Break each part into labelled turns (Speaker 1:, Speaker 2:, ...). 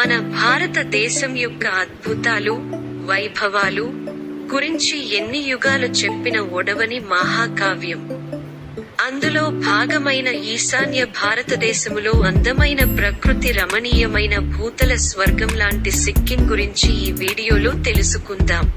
Speaker 1: మన భారతదేశం యొక్క అద్భుతాలు వైభవాలు గురించి ఎన్ని యుగాలు చెప్పిన ఒడవని మహాకావ్యం. అందులో భాగమైన ఈశాన్య భారతదేశములో అందమైన ప్రకృతి రమణీయమైన భూతల స్వర్గం లాంటి సిక్కిం గురించి ఈ వీడియోలో తెలుసుకుందాం.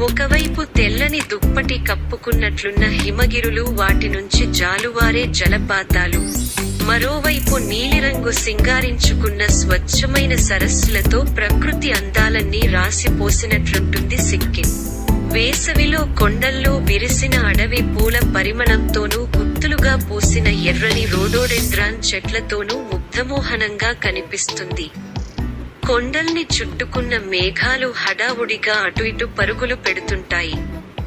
Speaker 1: ఒకవైపు తెల్లని దుప్పటి కప్పుకున్నట్లున్న హిమగిరులు వాటి నుంచి జాలువారే జలపాతాలు. మరోవైపు నీలిరంగు సింగారించుకున్న స్వచ్ఛమైన సరస్సులతో ప్రకృతి అందాలన్నీ రాసిపోసినట్లుంటుంది సిక్కిం. వేసవిలో కొండల్లో విరిసిన అడవి పూల పరిమళంతోనూ గుత్తులుగా పూసిన ఎర్రని రోడోడెండ్రాన్ చెట్లతోనూ ముగ్ధమోహనంగా కనిపిస్తుంది. కొండల్ని చుట్టుకున్న మేఘాలు హడావుడిగా అటు ఇటు పరుగులు పెడుతుంటాయి.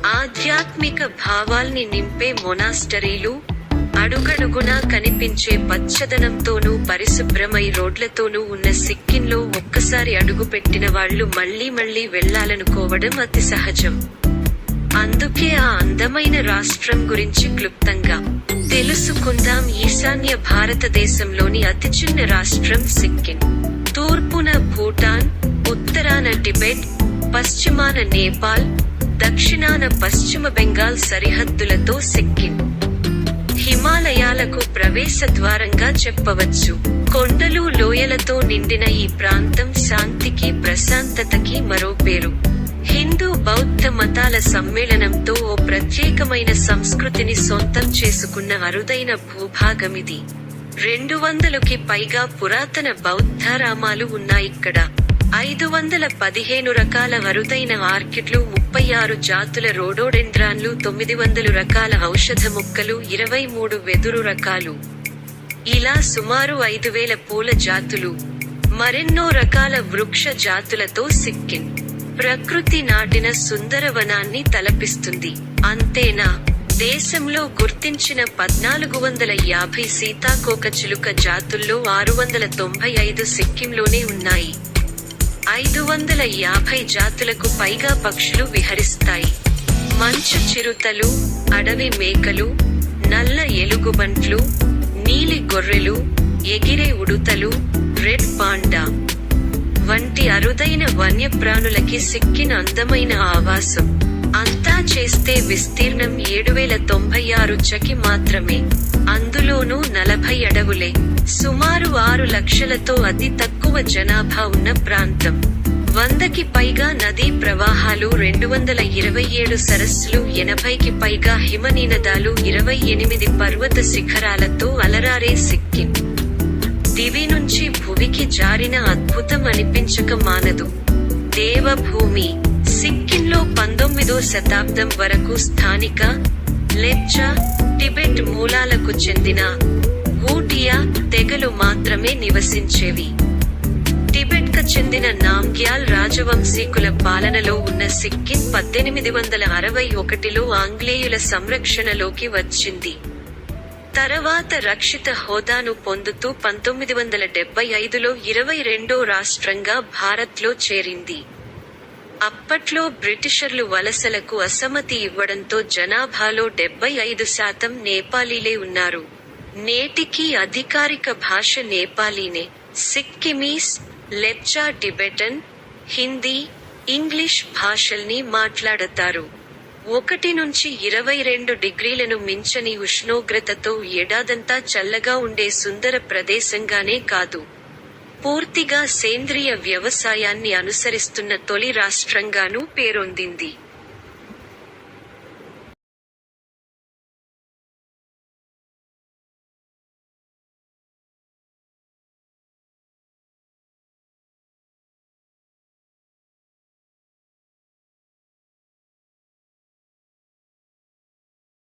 Speaker 1: ఆధ్యాత్మిక భావాల్ని నింపే మొనాస్టరీలు అడుగడుగునా కనిపించే పచ్చదనంతోనూ పరిశుభ్రమై రోడ్లతోనూ ఉన్న సిక్కింలో ఒక్కసారి అడుగుపెట్టిన వాళ్ళు మళ్ళీ మళ్ళీ వెళ్ళాలనుకోవడం అతి సహజం. అందుకే ఆ అందమైన రాష్ట్రం గురించి క్లుప్తంగా తెలుసుకుందాం ఈశాన్య భారతదేశంలోని అతి చిన్న రాష్ట్రం సిక్కిం. తూర్పున భూటాన్ ఉత్తరాన టిబెట్ పశ్చిమాన నేపాల్ దక్షిణాన పశ్చిమ బెంగాల్ సరిహద్దులతో సిక్కిం. హిమాలయాలకు ప్రవేశ ద్వారంగా చెప్పవచ్చు. కొండలు లోయలతో నిండిన ఈ ప్రాంతం శాంతికి ప్రశాంతతకి మరో పేరు. హిందూ బౌద్ధ మతాల సమ్మేళనంతో ఓ ప్రత్యేకమైన సంస్కృతిని సొంతం చేసుకున్న అరుదైన భూభాగమిది. రెండు వందలకి పైగా పురాతన బౌద్ధారామాలు ఉన్నాయిక్కడ ఐదు వందల పదిహేను రకాల అరుదైన ఆర్కిడ్లు ముప్పై ఆరు జాతుల రోడోడెండ్రాన్లు తొమ్మిది వందలు రకాల ఔషధ మొక్కలు ఇరవై మూడు వెదురు రకాలు. ఇలా సుమారు ఐదు వేల పూల జాతులు. మరెన్నో రకాల వృక్ష జాతులతో సిక్కిం. ప్రకృతి నాటిన సుందరవనాన్ని తలపిస్తుంది. అంతేనా? దేశంలో గుర్తించిన పద్నాలుగు వందల యాభై సీతాకోక చిలుక జాతుల్లో ఆరు వందల తొంభై ఐదు సిక్కింలోనే ఉన్నాయి. ఐదు వందల యాభై జాతులకు పైగా పక్షులు విహరిస్తాయి. మంచు చిరుతలు అడవి మేకలు నల్ల ఎలుగుబంట్లు నీలి గొర్రెలు ఎగిరే ఉడుతలు రెడ్ పాండా వంటి అరుదైన వన్యప్రాణులకి సిక్కిన అందమైన ఆవాసం. చేస్తే విస్తీర్ణం ఏడు వేల తొంభై ఆరు చకి మాత్రమే. అందులోనూ నలభై అడవులే. సుమారు ఆరు లక్షలతో అతి తక్కువ జనాభా ఉన్న ప్రాంతం. వందకి పైగా నదీ ప్రవాహాలు రెండు వందల ఇరవై ఏడు సరస్సులు ఎనభైకి పైగా హిమనీనదాలు ఇరవై ఎనిమిది పర్వత శిఖరాలతో అలరారే సిక్కిం. దివి నుంచి భువికి జారిన అద్భుతం అనిపించక మానదు. దేవభూమి. సిక్కింలో పంతొమ్మిదో శతాబ్దం వరకు స్థానిక లెప్చా టిబెట్ మూలాలకు చెందిన ఊటియా తెగలు మాత్రమే నివసించేవి. టిబెట్కు చెందిన నామ్గ్యాల్ రాజవంశీకుల పాలనలో ఉన్న సిక్కిం పద్దెనిమిది వందల అరవై ఒకటిలో ఆంగ్లేయుల సంరక్షణలోకి వచ్చింది. తర్వాత రక్షిత హోదాను పొందుతూ పంతొమ్మిది వందల డెబ్బై ఐదులో ఇరవై రెండో రాష్ట్రంగా భారత్లో చేరింది. అప్పట్లో బ్రిటిషర్లు వలసలకు అసమ్మతి ఇవ్వడంతో జనాభాలో డెబ్బై ఐదు శాతం నేపాలీలే ఉన్నారు. నేటికీ అధికారిక భాష నేపాలీనే. సిక్కిమీస్ లెప్చా టిబెటన్ హిందీ ఇంగ్లీష్ భాషల్ని మాట్లాడతారు. ఒకటి నుంచి ఇరవై రెండు డిగ్రీలను మించని ఉష్ణోగ్రతతో ఏడాదంతా చల్లగా ఉండే సుందర ప్రదేశంగానే కాదు. పూర్తిగా సేంద్రియ వ్యవసాయాన్ని అనుసరిస్తున్న తొలి రాష్ట్రంగానూ పేరొందింది.